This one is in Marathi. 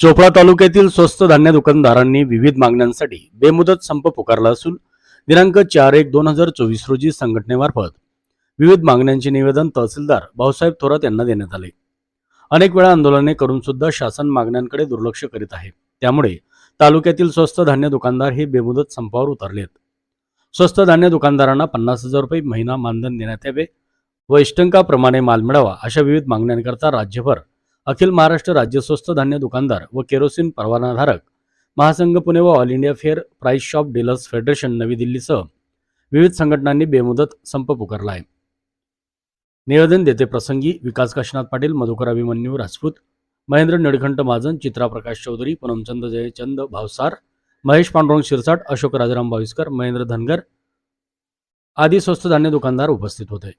चोपडा तालुक्यातील स्वस्त धान्य दुकानदारांनी विविध मागण्यांसाठी बेमुदत संप पुकारला असून दिनांक चार एक दोन हजार चोवीस रोजी संघटनेमार्फत विविध मागण्यांचे निवेदन तहसीलदार भाऊसाहेब थोरात यांना देण्यात आले. अनेक वेळा आंदोलने करून सुद्धा शासन मागण्यांकडे दुर्लक्ष करीत आहे. त्यामुळे तालुक्यातील स्वस्त धान्य दुकानदार हे बेमुदत संपावर उतरलेत. स्वस्त धान्य दुकानदारांना पन्नास हजार रुपये महिना मानधन देण्यात यावे व इष्टंकाप्रमाणे माल मिळावा अशा विविध मागण्यांकरता राज्यभर अखिल महाराष्ट्र राज्य स्वस्त धान्य दुकानदार व केरोसिन परवानाधारक महासंघ पुणे व all India fair price shop dealers federation नवी दिल्लीसह विविध संघटनांनी बेमुदत संप पुकारला आहे निवेदन देते प्रसंगी विकास काशीनाथ पाटील मधुकर अभिमन्यू राजपूत महेंद्र निळकंठ महाजन चित्रा प्रकाश चौधरी पूनमचंद जयचंद भावसार महेश पांडुरंग शिरसाट अशोक राजाराम भाविस्कर महेंद्र धनगर आदी स्वस्त धान्य दुकानदार उपस्थित होते.